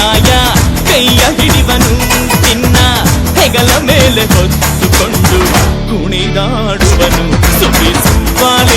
ಸಾಯ ಕೈಯ ಹಿಡಿವನು ತಿನ್ನ ಹೆಗಲ ಮೇಲೆ ಹೊತ್ತುಕೊಂಡು ಕುಣಿದಾಡುವನು ಸುಖಿ ಸುವಾಲ